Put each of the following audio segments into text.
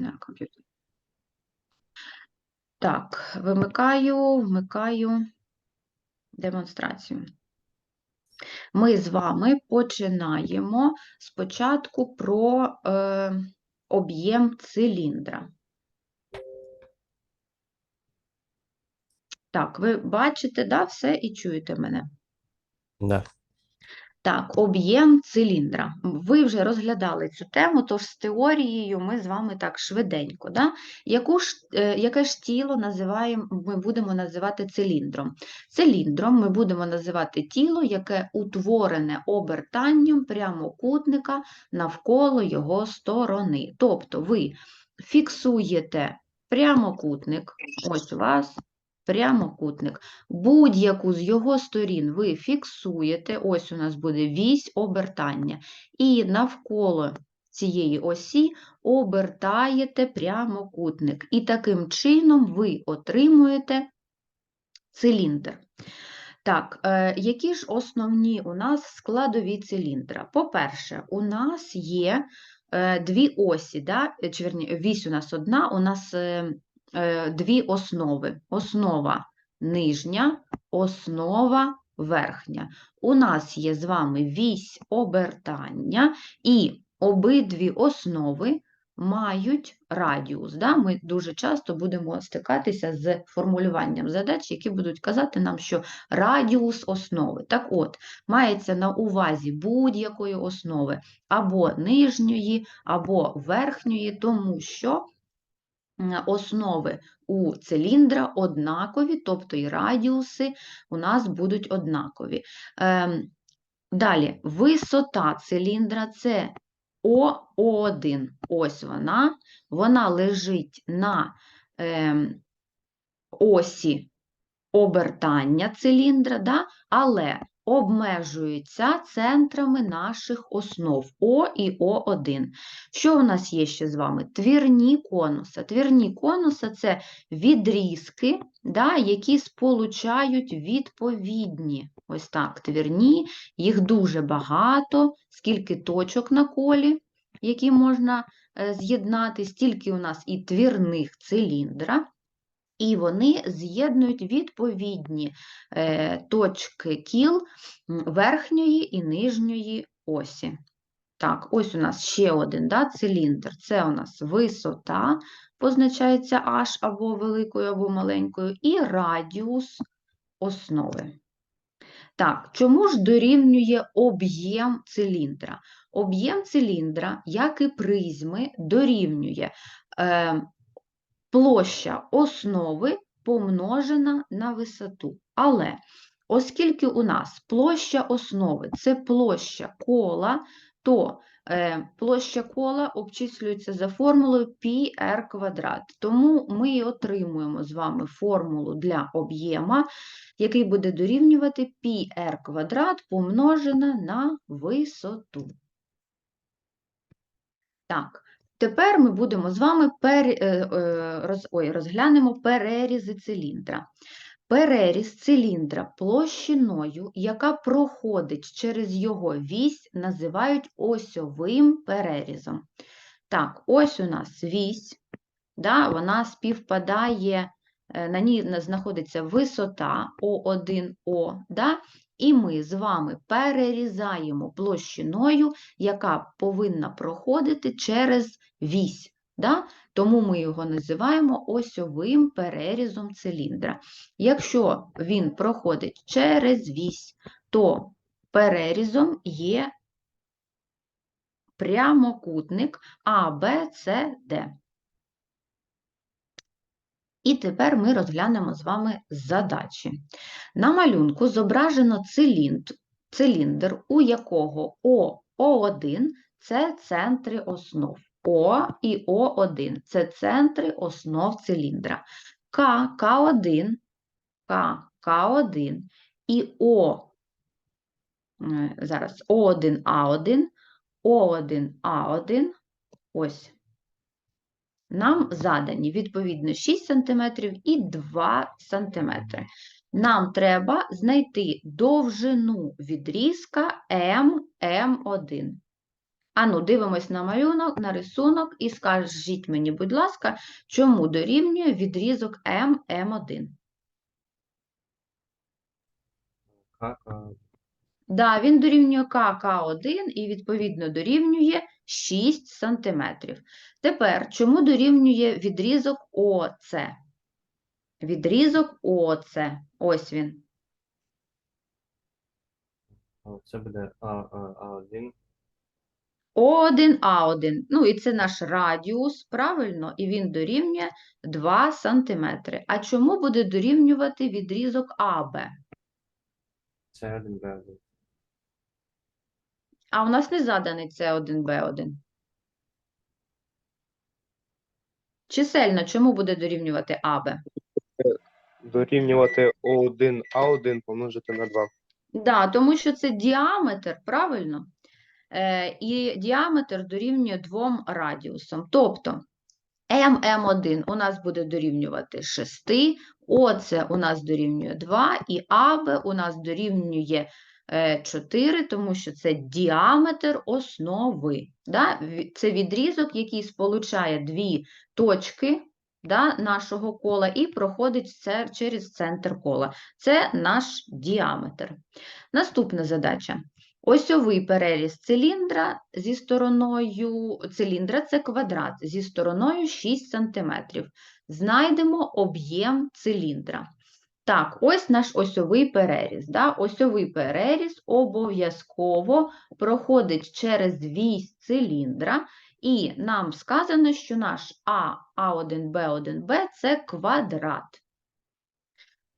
на комп'ютері. Так, вимикаю, вмикаю демонстрацію. Ми з вами починаємо спочатку про е, об'єм циліндра. Так, ви бачите, да, все і чуєте мене. Да. Так, об'єм циліндра. Ви вже розглядали цю тему, тож з теорією ми з вами так швиденько. Да? Яку ж, е, яке ж тіло називаємо, ми будемо називати циліндром? Циліндром ми будемо називати тіло, яке утворене обертанням прямокутника навколо його сторони. Тобто ви фіксуєте прямокутник, ось у вас прямокутник. Будь-яку з його сторін ви фіксуєте, ось у нас буде вісь обертання, і навколо цієї осі обертаєте прямокутник. І таким чином ви отримуєте циліндр. Так, е, які ж основні у нас складові циліндра? По-перше, у нас є е, дві осі, да? вісь у нас одна, у нас е, дві основи. Основа нижня, основа верхня. У нас є з вами вісь обертання, і обидві основи мають радіус. Да? Ми дуже часто будемо стикатися з формулюванням задач, які будуть казати нам, що радіус основи. Так от, мається на увазі будь-якої основи, або нижньої, або верхньої, тому що основи у циліндра однакові, тобто і радіуси у нас будуть однакові. Ем, Далі, висота циліндра це О1. Ось вона. Вона лежить на ем, осі обертання циліндра, да? але обмежується центрами наших основ О і О1. Що у нас є ще з вами? Твірні конуса. Твірні конуса – це відрізки, да, які сполучають відповідні. Ось так, твірні, їх дуже багато, скільки точок на колі, які можна е, з'єднати, стільки у нас і твірних циліндра. І вони з'єднують відповідні е, точки кіл верхньої і нижньої осі. Так, ось у нас ще один да, циліндр. Це у нас висота, позначається H або великою, або маленькою, і радіус основи. Так, чому ж дорівнює об'єм циліндра? Об'єм циліндра, як і призми, дорівнює е, площа основи помножена на висоту. Але оскільки у нас площа основи це площа кола, то е, площа кола обчислюється за формулою πr квадрат. Тому ми отримуємо з вами формулу для об'єма, який буде дорівнювати πr квадрат помножена на висоту. Так, тепер ми будемо з вами пер... е, е, роз... Ой, розглянемо перерізи циліндра. Переріз циліндра площиною, яка проходить через його вісь, називають осьовим перерізом. Так, ось у нас вісь, да, вона співпадає, е, на ній знаходиться висота О1О, да, і ми з вами перерізаємо площиною, яка повинна проходити через вісь. Да? Тому ми його називаємо осьовим перерізом циліндра. Якщо він проходить через вісь, то перерізом є прямокутник Д. І тепер ми розглянемо з вами задачі. На малюнку зображено циліндр, циліндр у якого О, О1 – це центри основ. О і О1 – це центри основ циліндра. К, К1, К, К1 і О, зараз О1, А1, О1, А1, ось нам задані відповідно 6 см і 2 см. Нам треба знайти довжину відрізка ММ1. Ану, дивимось на малюнок, на рисунок і скажіть мені, будь ласка, чому дорівнює відрізок М, М1? К, а, Да, він дорівнює К, К1 і, відповідно, дорівнює 6 см. Тепер, чому дорівнює відрізок ОЦ? Відрізок ОЦ. Ось він. це буде А, А, А1. О1, А1. Ну, і це наш радіус, правильно? І він дорівнює 2 см. А чому буде дорівнювати відрізок АБ? Це 1, Б1. А у нас не заданий С1, Б1. Чисельно чому буде дорівнювати АБ? Дорівнювати О1, А1 помножити на 2. Да, тому що це діаметр, правильно? Е, і діаметр дорівнює двом радіусам. Тобто ММ1 у нас буде дорівнювати 6, ОЦ у нас дорівнює 2, і АБ у нас дорівнює 4, тому що це діаметр основи. Да? Це відрізок, який сполучає дві точки да, нашого кола і проходить через центр кола. Це наш діаметр. Наступна задача. Осьовий переріз циліндра зі стороною циліндра це квадрат зі стороною 6 см. Знайдемо об'єм циліндра. Так, ось наш осьовий переріз. Да? Осьовий переріз обов'язково проходить через вісь циліндра, і нам сказано, що наш А, А1, Б1, Б це квадрат.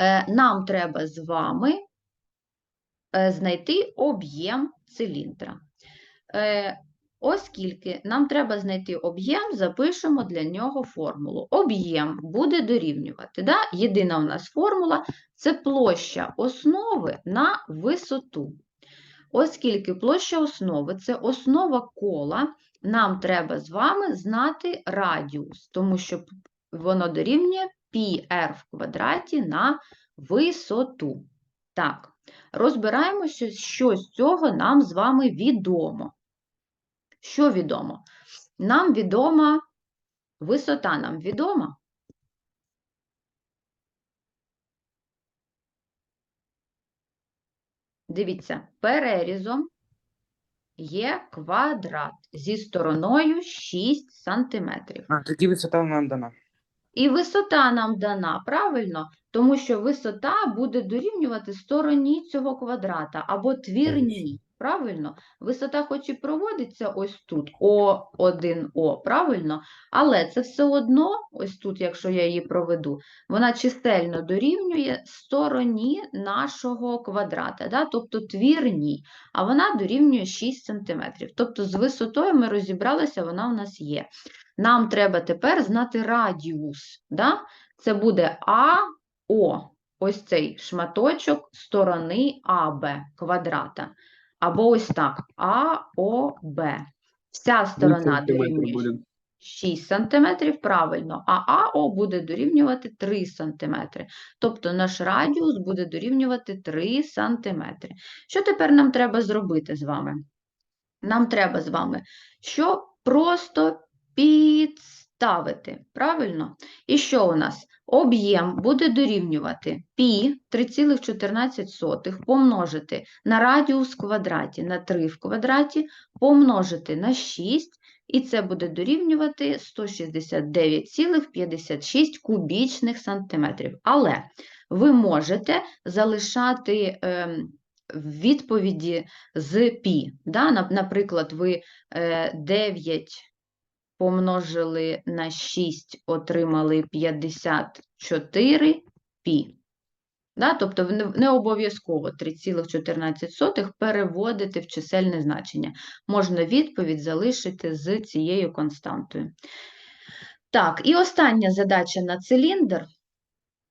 Е, Нам треба з вами е, знайти об'єм циліндра. Оскільки нам треба знайти об'єм, запишемо для нього формулу. Об'єм буде дорівнювати. Да? Єдина у нас формула це площа основи на висоту. Оскільки площа основи це основа кола, нам треба з вами знати радіус, тому що воно дорівнює πr в квадраті на висоту. Так, розбираємося, що з цього нам з вами відомо. Що відомо? Нам відома висота нам відома. Дивіться, перерізом є квадрат зі стороною 6 см. А, тоді висота нам дана. І висота нам дана, правильно? Тому що висота буде дорівнювати стороні цього квадрата або твірній, правильно? Висота хоч і проводиться ось тут, О1О, правильно? Але це все одно, ось тут, якщо я її проведу, вона чисельно дорівнює стороні нашого квадрата, да? тобто твірній, а вона дорівнює 6 см. Тобто з висотою ми розібралися, вона у нас є. Нам треба тепер знати радіус. Да? Це буде АО, ось цей шматочок сторони АБ квадрата. Або ось так, АОБ. Вся сторона дорівнює 6 см, правильно, а АО буде дорівнювати 3 см. Тобто наш радіус буде дорівнювати 3 см. Що тепер нам треба зробити з вами? Нам треба з вами що просто підставити, правильно? І що у нас? Об'єм буде дорівнювати π 3,14 помножити на радіус в квадраті, на 3 в квадраті, помножити на 6, і це буде дорівнювати 169,56 кубічних сантиметрів. Але ви можете залишати ем, відповіді з пі. Да? Наприклад, ви е, 9 помножили на 6, отримали 54 пі. Да? Тобто не- обов'язково 3,14 переводити в чисельне значення. Можна відповідь залишити з цією константою. Так, і остання задача на циліндр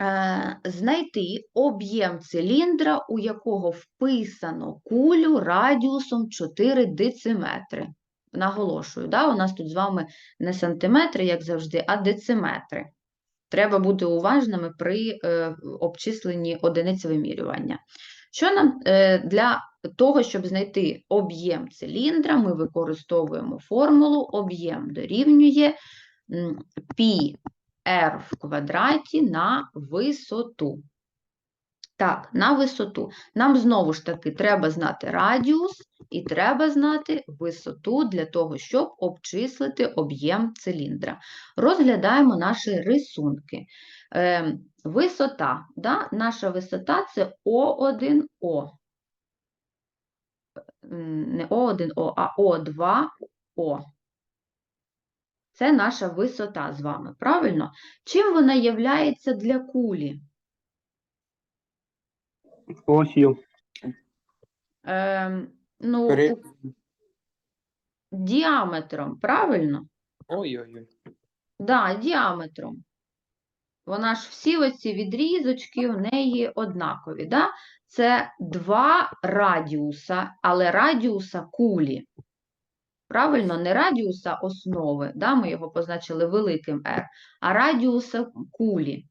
е, знайти об'єм циліндра, у якого вписано кулю радіусом 4 дециметри. Наголошую, да, у нас тут з вами не сантиметри, як завжди, а дециметри. Треба бути уважними при е, обчисленні одиниць вимірювання. Що нам е, для того, щоб знайти об'єм циліндра, ми використовуємо формулу об'єм дорівнює м, π r в квадраті на висоту. Так, на висоту. Нам знову ж таки треба знати радіус і треба знати висоту для того, щоб обчислити об'єм циліндра. Розглядаємо наші рисунки. Е, висота, да? наша висота це О1О. Не О1О, а О2О. Це наша висота з вами, правильно? Чим вона являється для кулі? Осію. Ем, ну, Пере- у- діаметром, правильно? Ой-ой-ой. Да, діаметром. Вона ж всі оці відрізочки у неї однакові. Да? Це два радіуса, але радіуса кулі. Правильно, не радіуса основи, да? ми його позначили великим R, а радіуса кулі.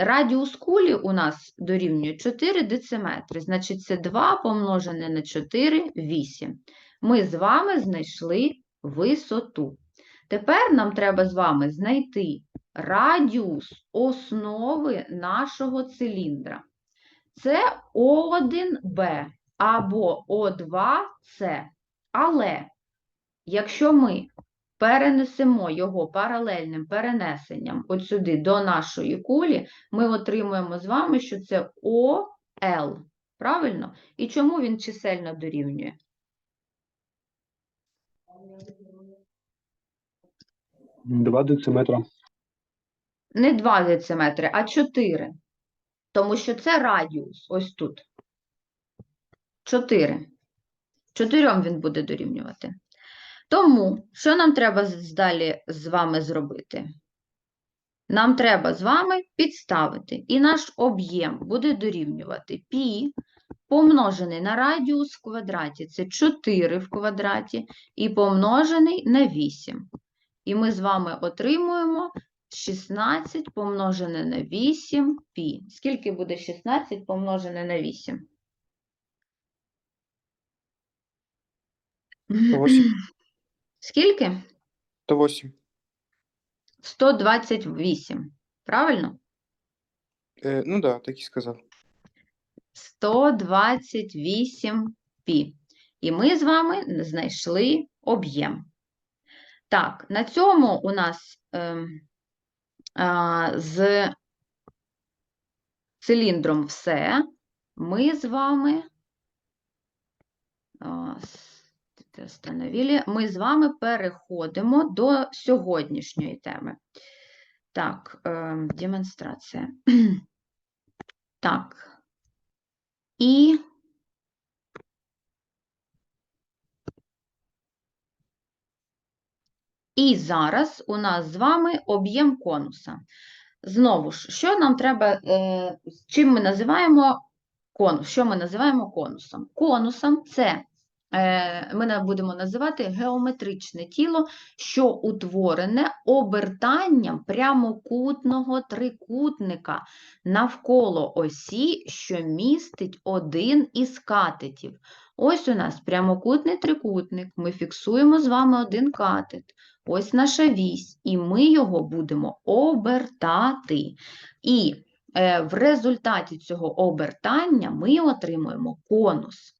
Радіус кулі у нас дорівнює 4 дециметри, значить це 2 помножене на 4 – 8. Ми з вами знайшли висоту. Тепер нам треба з вами знайти радіус основи нашого циліндра. Це О1Б або О2С. Але якщо ми перенесемо його паралельним перенесенням от сюди до нашої кулі, ми отримуємо з вами, що це ОЛ. Правильно? І чому він чисельно дорівнює? Два дециметра. Не 2 дециметри, а 4. Тому що це радіус ось тут. 4. 4 він буде дорівнювати. Тому, що нам треба далі з вами зробити? Нам треба з вами підставити, і наш об'єм буде дорівнювати π помножений на радіус в квадраті, це 4 в квадраті, і помножений на 8. І ми з вами отримуємо 16 помножене на 8 π. Скільки буде 16 помножене на 8? 108. Скільки? 108. 128. Правильно? Е, ну да, так і сказав. 128 пі. І ми з вами знайшли об'єм. Так, на цьому у нас ем, а, з циліндром все. Ми з вами а, це встановили. Ми з вами переходимо до сьогоднішньої теми. Так, ем, демонстрація. Так. І І зараз у нас з вами об'єм конуса. Знову ж, що нам треба, е, чим ми називаємо конус? Що ми називаємо конусом? Конусом це ми будемо називати геометричне тіло, що утворене обертанням прямокутного трикутника навколо осі, що містить один із катетів. Ось у нас прямокутний трикутник, ми фіксуємо з вами один катет. Ось наша вісь, і ми його будемо обертати. І е, в результаті цього обертання ми отримуємо конус.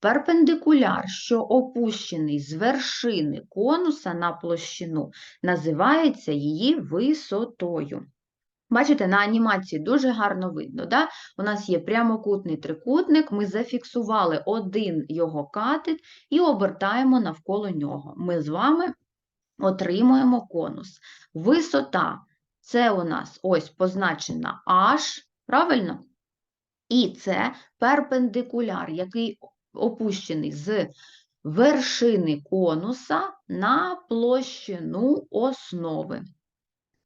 Перпендикуляр, що опущений з вершини конуса на площину, називається її висотою. Бачите, на анімації дуже гарно видно. Да? У нас є прямокутний трикутник, ми зафіксували один його катет і обертаємо навколо нього. Ми з вами отримуємо конус. Висота це у нас ось позначена H, правильно? І це перпендикуляр, який опущений з вершини конуса на площину основи.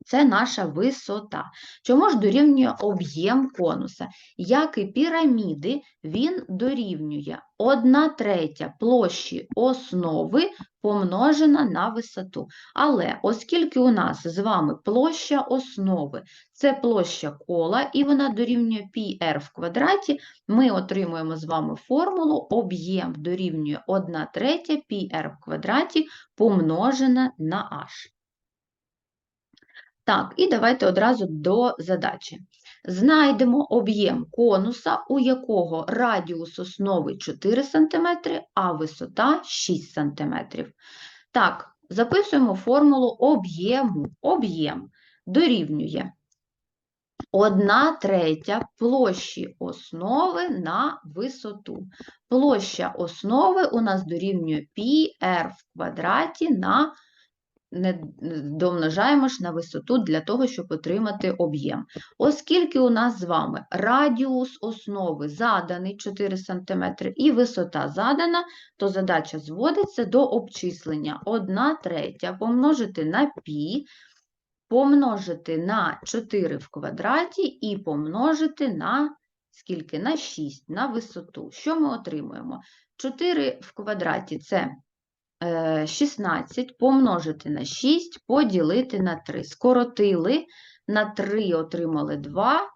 Це наша висота. Чому ж дорівнює об'єм конуса? Як і піраміди, він дорівнює 1 третя площі основи помножена на висоту. Але оскільки у нас з вами площа основи це площа кола, і вона дорівнює πr в квадраті, ми отримуємо з вами формулу об'єм дорівнює 1 третя πr в квадраті помножена на h. Так, і давайте одразу до задачі. Знайдемо об'єм конуса, у якого радіус основи 4 см, а висота 6 см. Так, записуємо формулу об'єму. Об'єм дорівнює 1 третя площі основи на висоту. Площа основи у нас дорівнює πr в квадраті на не домножаємо ж на висоту для того, щоб отримати об'єм. Оскільки у нас з вами радіус основи заданий 4 см і висота задана, то задача зводиться до обчислення 1 третя помножити на π, помножити на 4 в квадраті і помножити на скільки? На 6, на висоту. Що ми отримуємо? 4 в квадраті – це 16 помножити на 6, поділити на 3. Скоротили, на 3 отримали 2,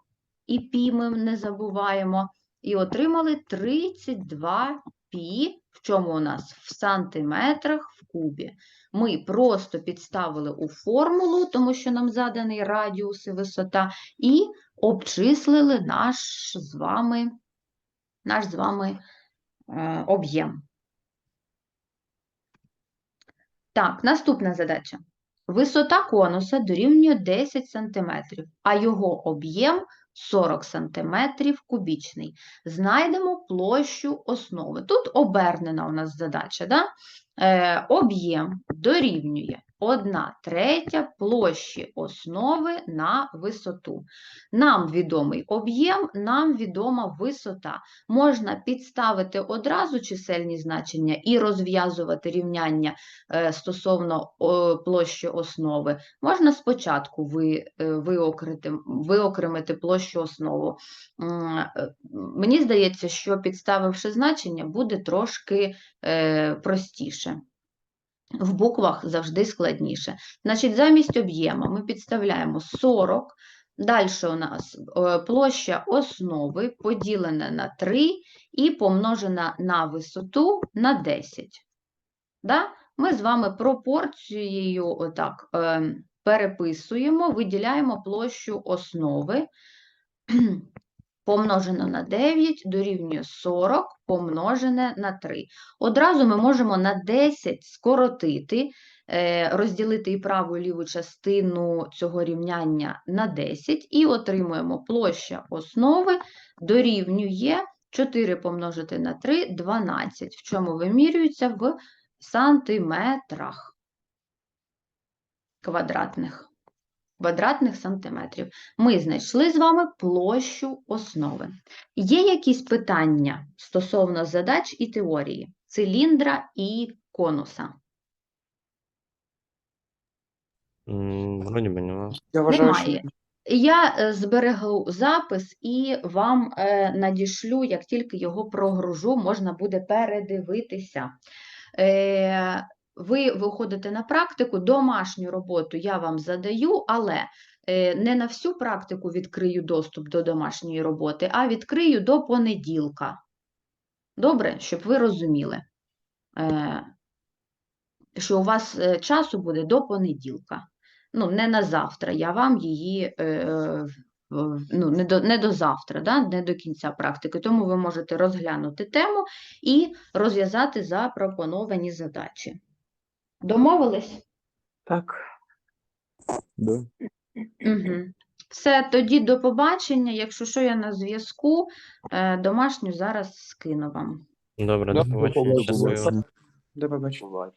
і пі ми не забуваємо, і отримали 32 пі, в чому у нас? В сантиметрах в кубі. Ми просто підставили у формулу, тому що нам заданий радіус і висота, і обчислили наш з вами, наш з вами е, об'єм. Так, наступна задача. Висота конуса дорівнює 10 см, а його об'єм 40 см кубічний. Знайдемо площу основи. Тут обернена у нас задача. Да? Е, об'єм дорівнює 1 третя площі основи на висоту. Нам відомий об'єм, нам відома висота. Можна підставити одразу чисельні значення і розв'язувати рівняння е, стосовно площі основи. Можна спочатку е, виокремити площу основу. Е, Мені здається, що підставивши значення, буде трошки простіше. В буквах завжди складніше. Значить, замість об'єма ми підставляємо 40. Далі у нас е, площа основи поділена на 3 і помножена на висоту на 10. Да? Ми з вами пропорцією отак, е, переписуємо, виділяємо площу основи. Помножено на 9 дорівнює 40 помножене на 3. Одразу ми можемо на 10 скоротити, е, розділити і праву і ліву частину цього рівняння на 10 і отримуємо площа основи дорівнює 4 помножити на 3 – 12, в чому вимірюється в сантиметрах квадратних. Квадратних сантиметрів. Ми знайшли з вами площу основи. Є якісь питання стосовно задач і теорії циліндра і конуса? Вроді би нема. Я вважаю, Немає. Я е, зберегу запис і вам е, надішлю, як тільки його прогружу, можна буде передивитися. Ви виходите на практику, домашню роботу я вам задаю, але е, не на всю практику відкрию доступ до домашньої роботи, а відкрию до понеділка. Добре, щоб ви розуміли, е, що у вас е, часу буде до понеділка. Ну, не на завтра, я вам її ну, не до, не до завтра, да? не до кінця практики. Тому ви можете розглянути тему і розв'язати запропоновані задачі. Домовились? Так. Да. Угу. Все, тоді до побачення. Якщо що, я на зв'язку, е, домашню зараз скину вам. Добре, до побачення. Щасливо. до побачення.